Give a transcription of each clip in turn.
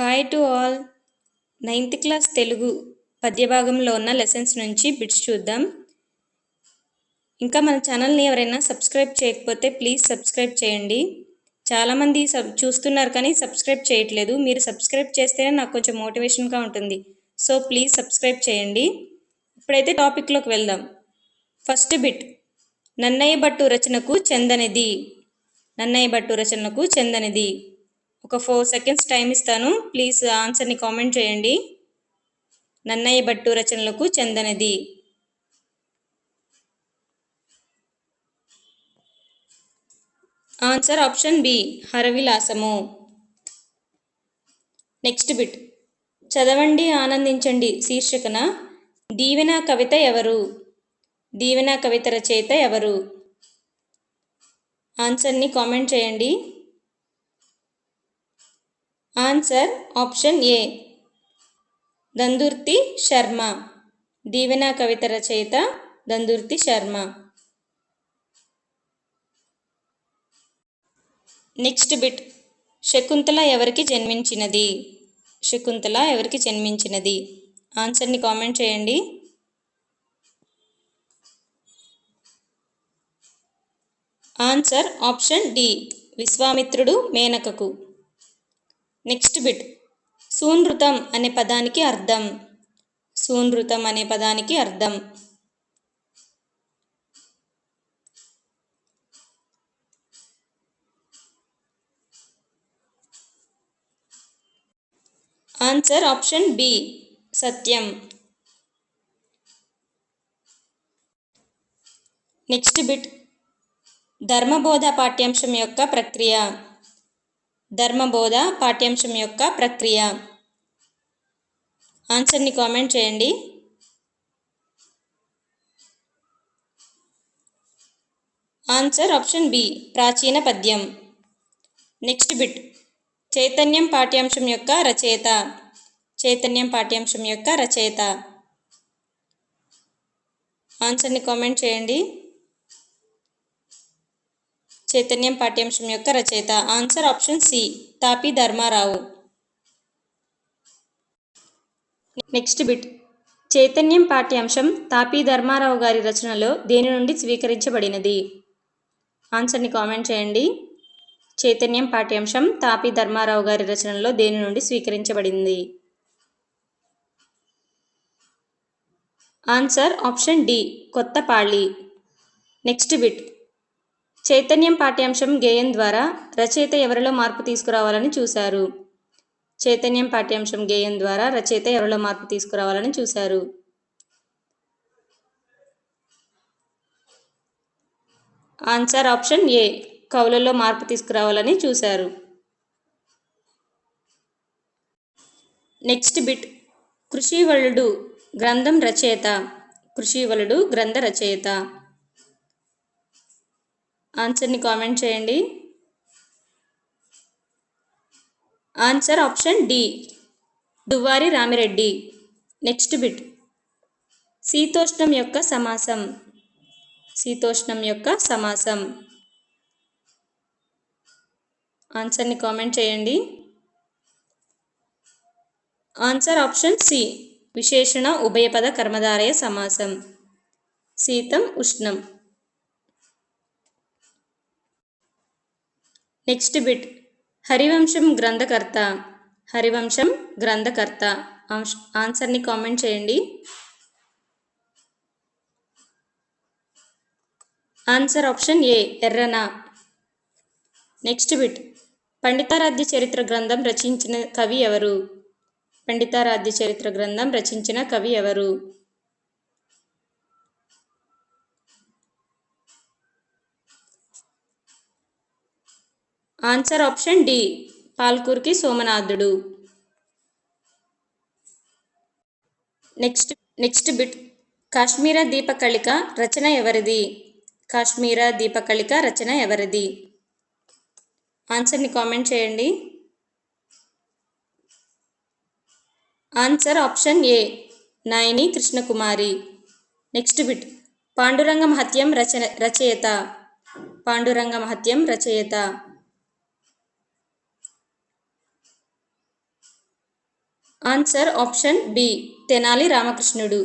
Hi to all ninth class Telugu పద్యభాగంలో ఉన్న lessons నుంచి bits చూద్దాం. ఇంకా మన ఛానల్ని ఎవరైనా సబ్స్క్రైబ్ చేయకపోతే ప్లీజ్ సబ్స్క్రైబ్ చేయండి. చాలామంది సబ్ చూస్తున్నారు కానీ సబ్స్క్రైబ్ చేయట్లేదు. మీరు సబ్స్క్రైబ్ చేస్తేనే నాకు కొంచెం మోటివేషన్గా ఉంటుంది. సో ప్లీజ్ సబ్స్క్రైబ్ చేయండి. ఇప్పుడైతే టాపిక్లోకి వెళ్దాం. ఫస్ట్ బిట్ నన్నయ్య భట్టు రచనకు చెందనిది. నన్నయ్య భట్టు రచనకు చెందనిది. ఒక ఫోర్ సెకండ్స్ టైం ఇస్తాను. ప్లీజ్ ఆన్సర్ని కామెంట్ చేయండి. నన్నయ్య భట్టు రచనలకు చెందనది. Answer option B Haravilasamu. Next bit చదవండి ఆనందించండి శీర్షికన. దీవెన కవిత ఎవరు? దీవెన కవిత రచయిత ఎవరు? ఆన్సర్ని కామెంట్ చేయండి. Answer option A Dandurthi Sharma దీవెన కవిత రచయిత దందుర్తి శర్మ నెక్స్ట్ బిట్ శకుంతల ఎవరికి జన్మించినది? శకుంతల ఎవరికి జన్మించినది? ఆన్సర్ని కామెంట్ చేయండి. ఆన్సర్ ఆప్షన్ డి విశ్వామిత్రుడు మేనకకు. Next bit. సూనృతం అనే పదానికి అర్థం. సూనృతం అనే పదానికి అర్థం. Answer option B. సత్యం. Next bit. ధర్మబోధ పాఠ్యాంశం యొక్క ప్రక్రియ. ధర్మబోధ పాఠ్యాంశం యొక్క ప్రక్రియ. ఆన్సర్ని కామెంట్ చేయండి. ఆన్సర్ ఆప్షన్ బి ప్రాచీన పద్యం. నెక్స్ట్ బిట్ చైతన్యం పాఠ్యాంశం యొక్క రచయిత. చైతన్యం పాఠ్యాంశం యొక్క రచయిత. ఆన్సర్ని కామెంట్ చేయండి. చైతన్యం పాఠ్యాంశం యొక్క రచయిత. Answer option C Tapi Dharmarao. Next bit చైతన్యం పాఠ్యాంశం తాపి ధర్మారావు గారి రచనలో దేని నుండి స్వీకరించబడినది? ఆన్సర్ని కామెంట్ చేయండి. చైతన్యం పాఠ్యాంశం తాపి ధర్మారావు గారి రచనలో దేని నుండి స్వీకరించబడింది? ఆన్సర్ ఆప్షన్ డి కొత్త పాళి. నెక్స్ట్ బిట్ చైతన్యం పాఠ్యాంశం గేయం ద్వారా రచయిత ఎవరిలో మార్పు తీసుకురావాలని చూశారు? చైతన్యం పాఠ్యాంశం గేయం ద్వారా రచయిత ఎవరిలో మార్పు తీసుకురావాలని చూశారు? Answer option A. కవులలో మార్పు తీసుకురావాలని చూశారు. Next bit. కృషివలుడు గ్రంథం రచయిత. కృషివలుడు గ్రంథ రచయిత. ఆన్సర్ని కామెంట్ చేయండి. Answer option D. Duvvuri Ramireddy. Next bit. శీతోష్ణం యొక్క సమాసం. శీతోష్ణం యొక్క సమాసం. ఆన్సర్ని కామెంట్ చేయండి. Answer option C. విశేషణ ఉభయపద కర్మధారయ సమాసం. శీతం ఉష్ణం. Next bit. హరివంశం గ్రంథకర్త. హరివంశం గ్రంథకర్త. ఆన్సర్ని కామెంట్ చేయండి. Answer option A Errana. Next bit. Panditaradhya Charitra గ్రంథం రచించిన కవి ఎవరు? పండితారాధ్య చరిత్ర గ్రంథం రచించిన కవి ఎవరు? ఆన్సర్ ఆప్షన్ డి పాల్కూర్కి సోమనాథుడు. Next next bit Kashmira Deepakalika రచన ఎవరిది? కాశ్మీర దీపకళిక రచన ఎవరిది? ఆన్సర్ని కామెంట్ చేయండి. Answer option A Nayani Krishnakumari. Next bit Panduranga Mahatyam రచన రచయిత. పాండురంగ మహత్యం రచయిత. ఆన్సర్ ఆప్షన్ బి తెనాలి రామకృష్ణుడు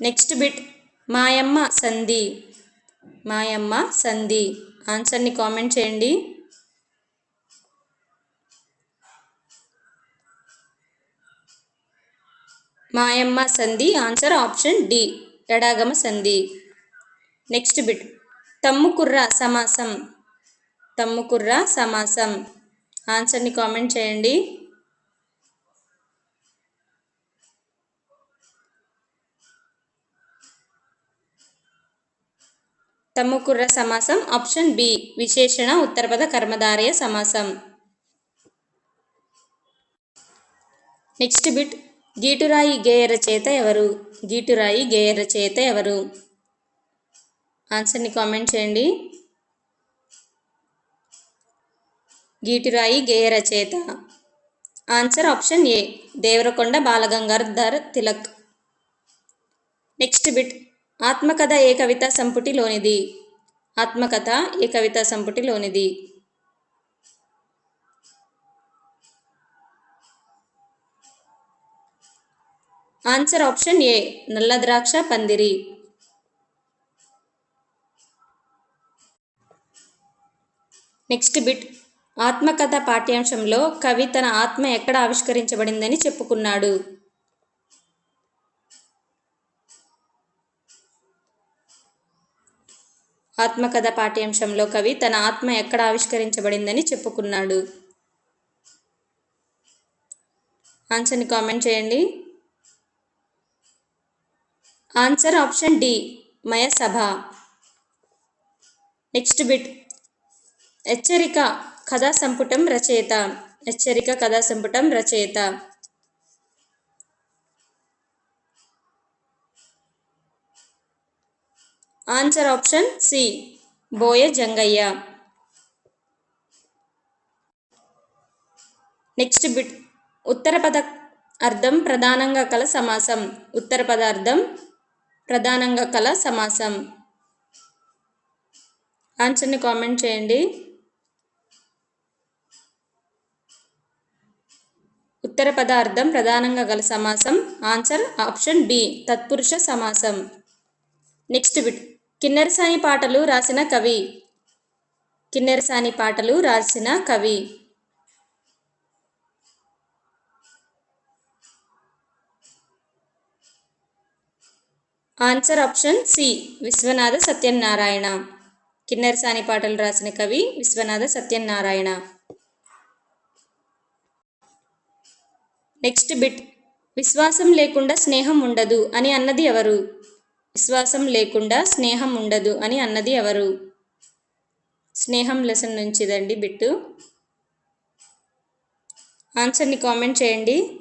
నెక్స్ట్ బిట్ మాయమ్మ సంధి మాయమ్మ సంధి ఆన్సర్ని కామెంట్ చేయండి. మాయమ్మ సంధి ఆన్సర్ ఆప్షన్ డి ఎడాగమ సంధి నెక్స్ట్ బిట్ తమ్ముకుర్ర సమాసం తమ్ముకుర్ర సమాసం ఆన్సర్ని కామెంట్ చేయండి. తమ్ముకుర్ర సమాసం ఆప్షన్ బి విశేషణ ఉత్తరపద కర్మధారయ సమాసం. నెక్స్ట్ బిట్ గీటురాయి గేయ రచయిత ఎవరు? గీటురాయి గేయ రచయిత ఎవరు? ఆన్సర్ని కామెంట్ చేయండి. గీటిరాయి గేయ రచయిత answer option A Devarakonda Balagangadhar Tilak. Next bit ఆత్మకథ ఏ కవిత సంపుటిలోనిది ఆత్మకథ ఏ కవిత సంపుటిలోనిది ఆన్సర్ ఆప్షన్ ఏ నల్ల ద్రాక్ష పందిరి. నెక్స్ట్ బిట్ ఆత్మకథ పాఠ్యాంశంలో కవి తన ఆత్మ ఎక్కడ ఆవిష్కరించబడిందని చెప్పుకున్నాడు. ఆత్మకథ పాఠ్యాంశంలో కవి తన ఆత్మ ఎక్కడ ఆవిష్కరించబడిందని చెప్పుకున్నాడు. ఆన్సర్ని కామెంట్ చేయండి. Answer option D Mayasabha. Next bit. హెచ్చరిక కథా సంపుటం రచయిత. హెచ్చరిక కథా సంపుటం రచయిత. Answer option C Boya Jangaiah. Next bit ఉత్తర పద అర్థం ప్రధానంగా కల సమాసం. ఉత్తర పదార్థం ప్రధానంగా కల సమాసం. ఆన్సర్ని కామెంట్ చేయండి. ఉత్తర పదార్థం ప్రధానంగా గల సమాసం. ఆన్సర్ ఆప్షన్ బి తత్పురుష సమాసం. Next bit. కిన్నెరసాని పాటలు రాసిన కవి. కిన్నెరసాని పాటలు రాసిన కవి. Answer option C Viswanatha Satyanarayana. Kinnerasani పాటలు రాసిన కవి విశ్వనాథ సత్యనారాయణ. Next bit. విశ్వాసం లేకుండా స్నేహం ఉండదు అని అన్నది ఎవరు? విశ్వాసం లేకుండా స్నేహం ఉండదు అని అన్నది ఎవరు? స్నేహం లెసన్ నుంచిదండి బిట్టు. ఆన్సర్ని కామెంట్ చేయండి.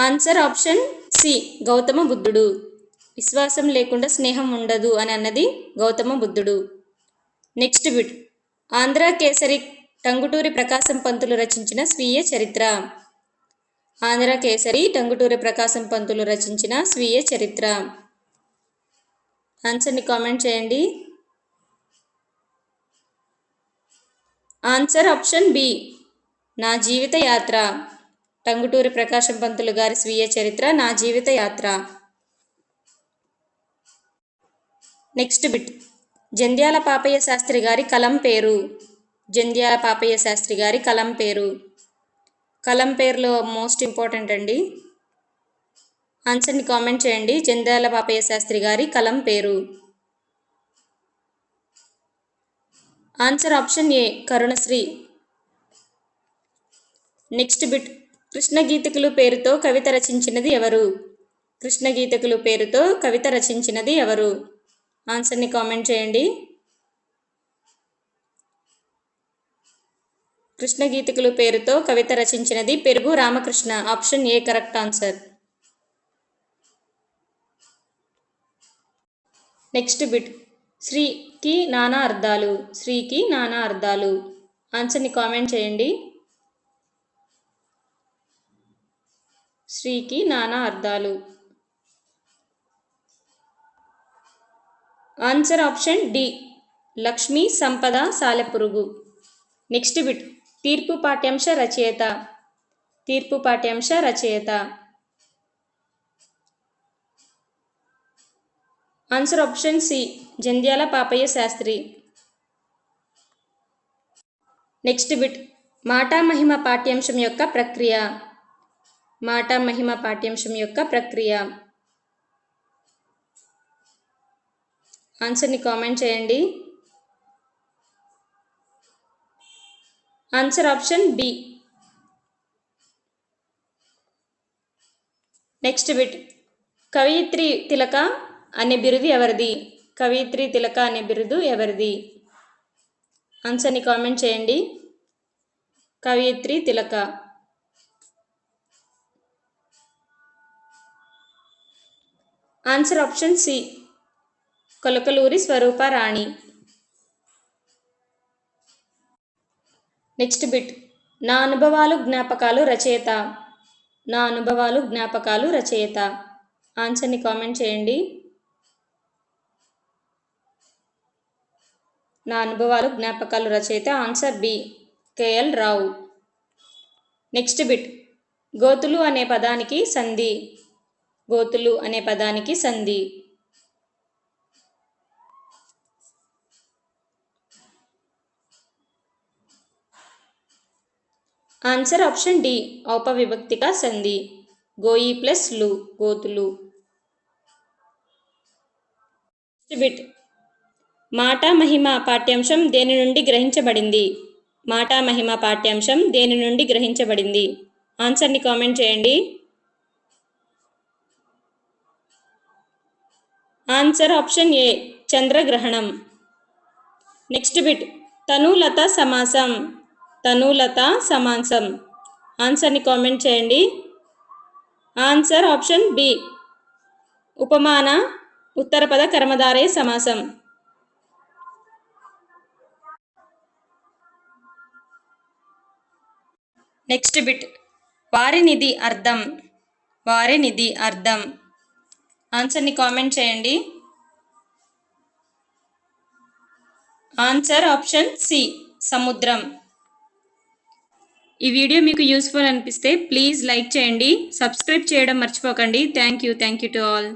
Answer option C. గౌతమ బుద్ధుడు. విశ్వాసం లేకుండా స్నేహం ఉండదు అని అన్నది గౌతమ బుద్ధుడు. Next bit. ఆంధ్ర కేసరి టంగుటూరి ప్రకాశం పంతులు రచించిన స్వీయ చరిత్ర. ఆంధ్ర కేసరి టంగుటూరి ప్రకాశం పంతులు రచించిన స్వీయ చరిత్ర. ఆన్సర్ని కామెంట్ చేయండి. ఆన్సర్ ఆప్షన్ బి నా జీవిత యాత్ర. టంగుటూరి ప్రకాశం పంతులు గారి స్వీయ చరిత్ర నా జీవిత యాత్ర. నెక్స్ట్ బిట్ జంధ్యాల పాపయ్య శాస్త్రి గారి కలం పేరు. జంధ్యాల పాపయ్య శాస్త్రి గారి కలం పేరు. కలం పేరులో మోస్ట్ ఇంపార్టెంట్ అండి. ఆన్సర్ని కామెంట్ చేయండి. జంధ్యాల పాపయ్య శాస్త్రి గారి కలం పేరు. Answer option A Karunasri. Next bit కృష్ణగీతకులు పేరుతో కవిత రచించినది ఎవరు? కృష్ణ గీతకులు పేరుతో కవిత రచించినది ఎవరు? ఆన్సర్ని కామెంట్ చేయండి. కృష్ణగీతకుల పేరుతో కవిత రచించినది Perugu Ramakrishna. Option A correct answer. Next bit. శ్రీకి నానా అర్థాలు శ్రీకి నానా అర్థాలు ఆన్సర్ని కామెంట్ చేయండి. శ్రీకి నానా అర్థాలు ఆన్సర్ ఆప్షన్ డి. లక్ష్మీ సంపద సాలెపురుగు. Next bit. తీర్పు పాఠ్యాంశ రచయిత. తీర్పు పాఠ్యాంశ రచయిత. Answer option C Jandhyala Papayya Sastri. Next bit మాటా మహిమ పాఠ్యాంశం యొక్క ప్రక్రియ. మాటా మహిమ పాఠ్యాంశం యొక్క ప్రక్రియ. ఆన్సర్ని కామెంట్ చేయండి. Answer option B next bit కవయిత్రి తిలక అనే బిరుదు ఎవరిది కవయిత్రి తిలక అనే బిరుదు ఎవరిది ఆన్సర్ని కామెంట్ చేయండి కవయిత్రి తిలక answer option C Kolakaluri Swarupa Rani next bit నా అనుభవాలు జ్ఞాపకాలు రచయిత. నా అనుభవాలు జ్ఞాపకాలు రచయిత. ఆన్సర్ని కామెంట్ చేయండి. నా అనుభవాలు జ్ఞాపకాలు రచయిత. Answer B K L Rao next bit గోతులు అనే పదానికి సంధి. గోతులు అనే పదానికి సంధి. ఆన్సర్ ఆప్షన్ డి ఔపవిభక్తిక సంధి గోయి ప్లస్లు గోతులు బిట్ మాటా మహిమ పాఠ్యాంశం దేని నుండి గ్రహించబడింది? మాటా మహిమ పాఠ్యాంశం దేని నుండి గ్రహించబడింది? ఆన్సర్ని కామెంట్ చేయండి. ఆన్సర్ ఆప్షన్ ఏ చంద్రగ్రహణం నెక్స్ట్ బిట్ తనులత సమాసం తనులత సమాసం ఆన్సర్ని కామెంట్ చేయండి. ఆన్సర్ ఆప్షన్ బి ఉపమాన ఉత్తరపద కర్మధారే సమాసం. నెక్స్ట్ బిట్ వారినిధి అర్థం. వారినిధి అర్థం. ఆన్సర్ని కామెంట్ చేయండి. ఆన్సర్ ఆప్షన్ సి సముద్రం. ఈ వీడియో మీకు యూస్ఫుల్ అనిపిస్తే ప్లీజ్ లైక్ చేయండి సబ్స్క్రైబ్ చేయడం మర్చిపోకండి. Thank you thank you to all